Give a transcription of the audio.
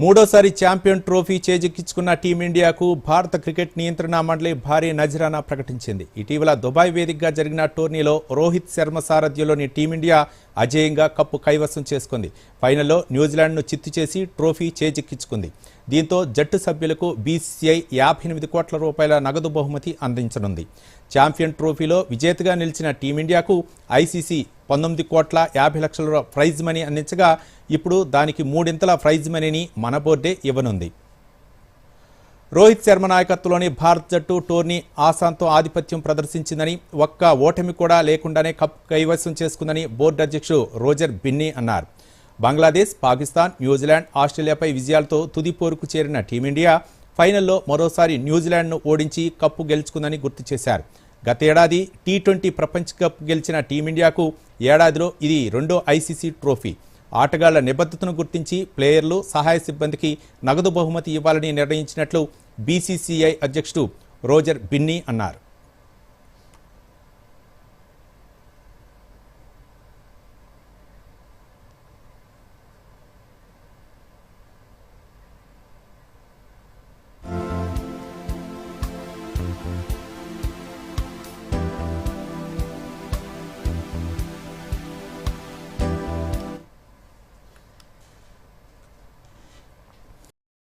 మూడోసారి champion trophy చేజిక్కించుకున్న టీమిండియాకు భారత క్రికెట్ నియంత్రణ మండలి భారీ నజరానా ప్రకటించింది. ఇటీవల దుబాయ్ వేదికగా జరిగిన టోర్నీలో రోహిత్ శర్మ సారథ్యంలోని టీమిండియా అజేయంగా కప్పు కైవసం చేసుకుంది. ఫైనల్లో న్యూజిలాండ్ను చిత్తు చేసి ట్రోఫీ చేజిక్కించుకుంది. దీంతో జట్టు సభ్యులకు బీసీసీఐ యాభై ఎనిమిది కోట్ల రూపాయల నగదు బహుమతి అందించనుంది. ఛాంపియన్ ట్రోఫీలో విజేతగా నిలిచిన టీమిండియాకు ఐసీసీ పంతొమ్మిది కోట్ల యాభై లక్షల ప్రైజ్ మనీ అందించగా ఇప్పుడు దానికి మూడింతల ప్రైజ్ మనీని మన బోర్డే ఇవ్వనుంది. రోహిత్ శర్మ నాయకత్వంలోని భారత్ జట్టు టోర్నీ ఆసాంతో ఆధిపత్యం ప్రదర్శించిందని ఒక్క ఓటమి కూడా లేకుండానే కప్ కైవసం చేసుకుందని బోర్డు అధ్యక్షుడు రోజర్ బిన్నీ అన్నారు. బంగ్లాదేశ్ పాకిస్తాన్ న్యూజిలాండ్ ఆస్ట్రేలియాపై విజయాలతో తుది పోరుకు చేరిన టీమిండియా ఫైనల్లో మరోసారి న్యూజిలాండ్ను ఓడించి కప్పు గెలుచుకుందని గుర్తు చేశారు. గతేడాది టీ ట్వంటీ ప్రపంచ కప్ గెలిచిన టీమిండియాకు ఏడాదిలో ఇది రెండో ఐసీసీ ట్రోఫీ. ఆటగాళ్ళ నిబద్ధతను గుర్తించి ప్లేయర్లు సహాయ సిబ్బందికి నగదు బహుమతి ఇవ్వాలని నిర్ణయించినట్లు బీసీసీఐ అధ్యక్షుడు రోజర్ బిన్నీ అన్నారు.